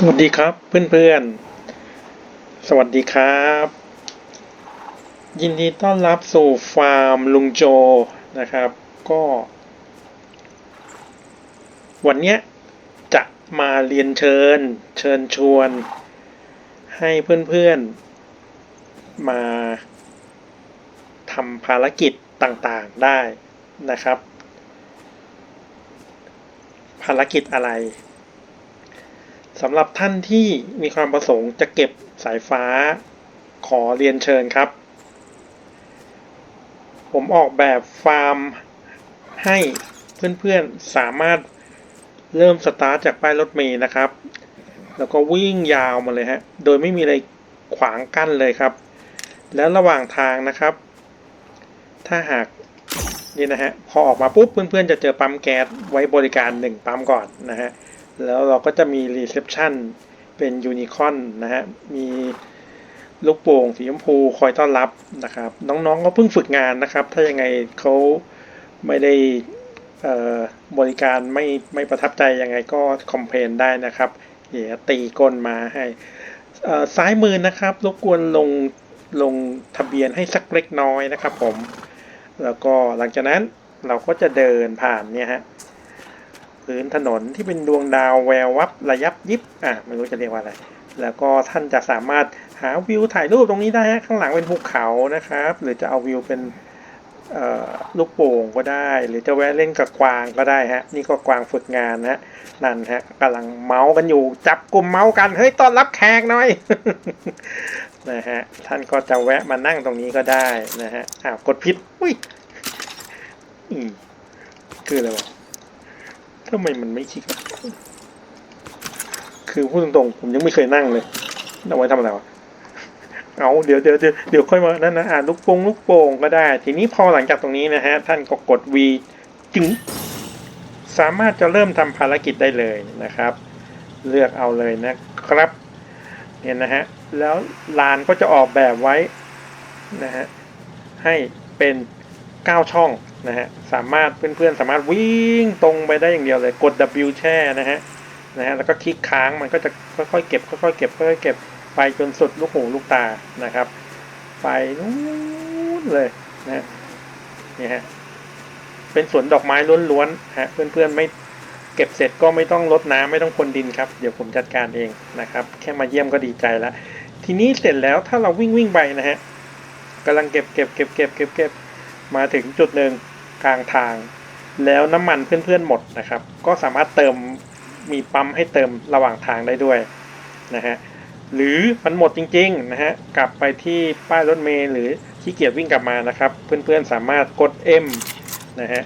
สวัสดีครับเพื่อนๆ สวัสดีครับ ยินดีต้อนรับสู่ฟาร์มลุงโจนะครับ ก็ วันเนี้ยจะมาเรียนเชิญ เชิญชวน ให้เพื่อนๆ มาทำภารกิจต่างๆได้นะครับ ภารกิจอะไร สำหรับท่านที่มีความประสงค์จะเก็บสายฟ้าขอเรียนเชิญครับ ผมออกแบบฟาร์มให้เพื่อนๆสามารถเริ่มสตาร์ทจากป้ายรถเมล์นะครับ แล้วก็วิ่งยาวมาเลยฮะ โดยไม่มีอะไรขวางกั้นเลยครับ แล้วระหว่างทางนะครับ ถ้าหากนี่นะฮะ พอออกมาปุ๊บเพื่อนๆจะเจอปั๊มแก๊สไว้บริการหนึ่งปั๊มก่อนนะฮะ แล้วเราก็จะมีรีเซพชันเป็นยูนิคอนนะฮะ มีลูกโป่งสีชมพูคอยต้อนรับนะครับ น้องๆก็เพิ่งฝึกงานนะครับ ถ้ายังไงเขาไม่ได้บริการไม่ไม่ประทับใจยังไงก็คอมเพลนได้นะครับเดี๋ยวตีก้นมาให้ซ้ายมือนะครับ รบกวนลงลงทะเบียนให้สักเล็กน้อยนะครับผม แล้วก็หลังจากนั้นเราก็จะเดินผ่านเนี่ยฮะ พื้นถนนที่เป็นดวงดาวแวววับระยับยิบอะไม่รู้จะเรียกว่าอะไร แล้วก็ท่านจะสามารถหาวิวถ่ายรูปตรงนี้ได้ฮะข้างหลังเป็นภูเขานะครับ หรือจะเอาวิวเป็นลูกโป่งก็ได้ หรือจะแวะเล่นกับกวางก็ได้ฮะ นี่ก็กวางฝึกงานนะฮะนั่นฮะกำลังเมาส์กันอยู่ จับกลุ่มเมาส์กันเฮ้ยต้อนรับแขกหน่อยนะฮะท่านก็จะแวะมานั่งตรงนี้ก็ได้นะฮะอ้าวกดพิษอุ้ยอืมคืออะไรวะ ทำไมมันไม่คลิกคือพูดตรงๆ ผมยังไม่เคยนั่งเลยเอาไว้ทำอะไรวะเอาเดี๋ยวเดี๋ยวเดี๋ยวเดี๋ยวค่อยมานั่นนะอ่านลูกโป่งลูกโป่งก็ได้ ทีนี้พอหลังจากตรงนี้นะฮะ ท่านก็กด V จึง สามารถจะเริ่มทำภารกิจได้เลยนะครับ เลือกเอาเลยนะครับเนี่ยนะฮะแล้วลานก็จะออกแบบไว้นะฮะให้เป็น 9 ช่องนะฮะ สามารถเพื่อนๆ สามารถวิ่งตรงไปได้อย่างเดียวเลย กด W แช่นะฮะ นะฮะ แล้วก็คลิกค้างมันก็จะค่อยๆเก็บค่อยๆเก็บค่อยๆเก็บไปจนสุดลูกหูลูกตานะครับ ไปนู้นเลยนะฮะนี่ฮะ เป็นสวนดอกไม้ล้วนๆฮะ เพื่อนๆ ไม่เก็บเสร็จก็ไม่ต้องรดน้ำไม่ต้องพรนดินครับ เดี๋ยวผมจัดการเองนะครับ แค่มาเยี่ยมก็ดีใจแล้ว ทีนี้เสร็จแล้วถ้าเราวิ่งวิ่งไปนะฮะกำลังเก็บเก็บเก็บเก็บเก็บเก็บ มาถึงจุดหนึ่งกลางทาง แล้วน้ำมันเพื่อนๆหมดนะครับ ก็สามารถเติมมีปั๊มให้เติมระหว่างทางได้ด้วยนะฮะหรือมันหมดจริงๆนะฮะกลับไปที่ป้ายรถเมล์หรือขี้เกียจวิ่งกลับมานะครับ เพื่อนๆสามารถกด M นะฮะ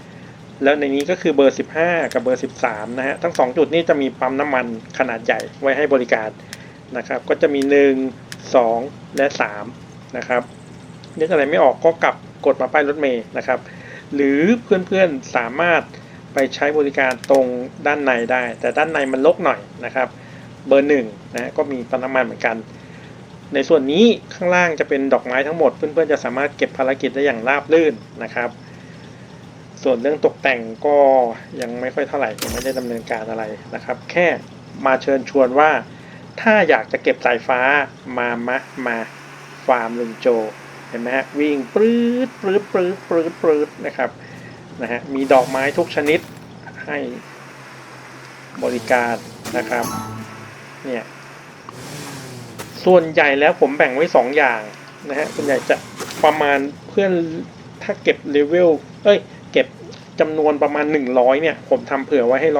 แล้วในนี้ก็คือเบอร์ 15 กับเบอร์ 13 นะฮะ ทั้ง 2 จุดนี้จะมีปั๊มน้ำมันขนาดใหญ่ไว้ให้บริการนะครับ ก็จะมี 1 2 และ 3 นะครับนึกอะไรไม่ออกก็กลับ กดมาป้ายรถเมล์นะครับ หรือเพื่อนๆสามารถไปใช้บริการตรงด้านในได้ แต่ด้านในมันลกหน่อยนะครับ เบอร์หนึ่งนะก็มีปั๊มน้ำมันเหมือนกัน ในส่วนนี้ข้างล่างจะเป็นดอกไม้ทั้งหมด เพื่อนๆจะสามารถเก็บภารกิจได้อย่างราบรื่นนะครับ ส่วนเรื่องตกแต่งก็ยังไม่ค่อยเท่าไหร่ยังไม่ได้ดำเนินการอะไรนะครับ แค่มาเชิญชวนว่า ถ้าอยากจะเก็บสายฟ้ามามะมาฟาร์มลุงโจ เห็นไหมฮะวิ่งปรื๊ดปรื๊ดปรื๊ดปรื๊ดปรื๊ดนะครับนะฮะมีดอกไม้ทุกชนิดให้บริการนะครับเนี่ยส่วนใหญ่แล้วผมแบ่งไว้ 2 อย่างนะฮะส่วนใหญ่จะประมาณเพื่อนถ้าเก็บเลเวลเอ้ยเก็บจำนวนประมาณ 100เนี่ยผมทำเผื่อไว้ให้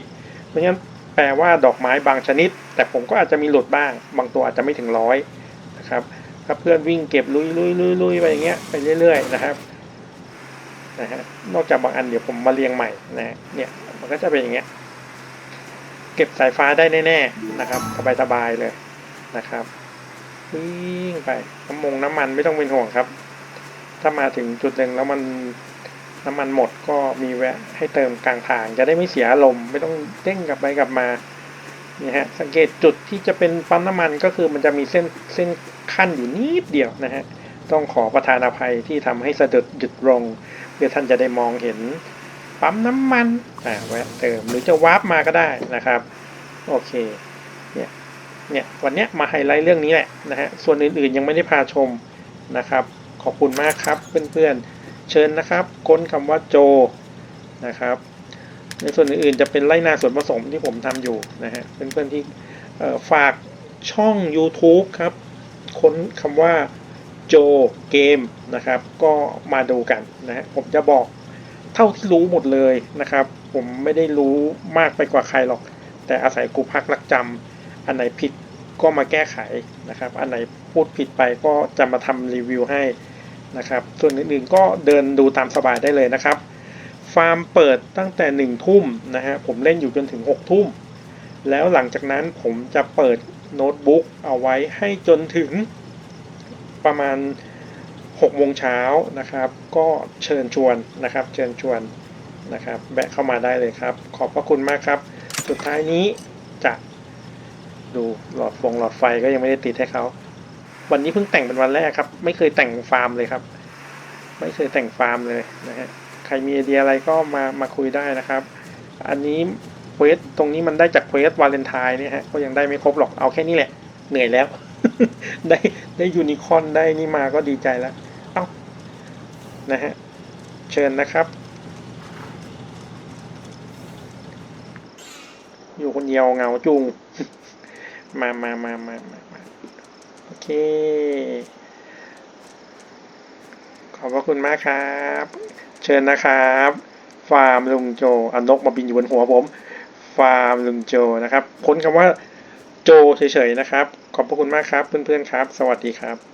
120เพราะงั้นแปลว่าดอกไม้บางชนิด แต่ผมก็อาจจะมีหลุดบ้าง บางตัวอาจจะไม่ถึงร้อยนะครับ ถ้าเพื่อนวิ่งเก็บลุยลุยลุยลุยไปอย่างเงี้ยไปเรื่อย ๆ นะครับนะฮะนอกจากบางอันเดี๋ยวผมมาเรียงใหม่นะเนี่ยมันก็จะเป็นอย่างเงี้ยเก็บสายฟ้าได้แน่ๆนะครับสบายๆเลยนะครับวิ่งไปน้ำมงน้ำมันไม่ต้องเป็นห่วงครับ ถ้ามาถึงจุดหนึ่งแล้วมันน้ำมันหมดก็มีแวะให้เติมกลางทางจะได้ไม่เสียอารมไม่ต้องเด้งกลับไปกลับมา นี่ฮะสังเกตจุดที่จะเป็นปั๊มน้ำมันก็คือมันจะมีเส้นเส้นขั้นอยู่นิดเดียวนะฮะต้องขอประทานอภัยที่ทำให้สะดุดหยุดลง เพื่อท่านจะได้มองเห็นปั๊มน้ำมันอ่าแวะเติมหรือจะวาร์ปมาก็ได้นะครับโอเคเนี่ยเนี่ยวันเนี้ยมาไฮไลท์เรื่องนี้แหละนะฮะส่วนอื่นๆยังไม่ได้พาชมนะครับ ขอบคุณมากครับเพื่อนๆเชิญนะครับ ค้นคำว่าโจนะครับ ในส่วนอื่นๆจะเป็นไล่นาส่วนผสมที่ผมทำอยู่นะฮะเพื่อนๆที่ฝากช่อง YouTube ครับ ค้นคำว่าโจเกมนะครับ ก็มาดูกันนะฮะผมจะบอกเท่าที่รู้หมดเลยนะครับ ผมไม่ได้รู้มากไปกว่าใครหรอก แต่อาศัยกูพักรักจำอันไหนผิดก็มาแก้ไขนะครับ อันไหนพูดผิดไปก็จะมาทำรีวิวให้นะครับ ส่วนอื่นๆก็เดินดูตามสบายได้เลยนะครับ ฟาร์มเปิดตั้งแต่หนึ่งทุ่มนะฮะผมเล่นอยู่จนถึงหกทุ่ม แล้วหลังจากนั้นผมจะเปิดโน้ตบุ๊กเอาไว้ให้จนถึงประมาณ6โมงเช้านะครับ ก็เชิญชวนนะครับ เชิญชวนนะครับแบะเข้ามาได้เลยครับ ขอบพระคุณมากครับ สุดท้ายนี้จะดูหลอดฟงหลอดไฟก็ยังไม่ได้ติดให้เขา วันนี้เพิ่งแต่งเป็นวันแรกครับ ไม่เคยแต่งฟาร์มเลยครับ ไม่เคยแต่งฟาร์มเลยนะฮะ ใครมีไอเดียอะไรก็มามาคุยได้นะครับ อันนี้เควสตรงนี้มันได้จากเควสวาเลนไทน์เนี่ยฮะก็ยังได้ไม่ครบหรอกเอาแค่นี้แหละ เหนื่อยแล้ว ได้ได้ยูนิคอร์นได้นี่มาก็ดีใจแล้วเอ้านะฮะเชิญนะครับ อยู่คนเดียวเงาจุงมามามามามามาโอเค ขอบพระคุณมากครับ เชิญนะครับ ฟาร์มลุงโจอันนกมาบินอยู่บนหัวผม ฟาร์มลุงโจนะครับ ค้นคำว่าโจเฉยๆนะครับ ขอบพระคุณมากครับเพื่อนๆครับ สวัสดีครับ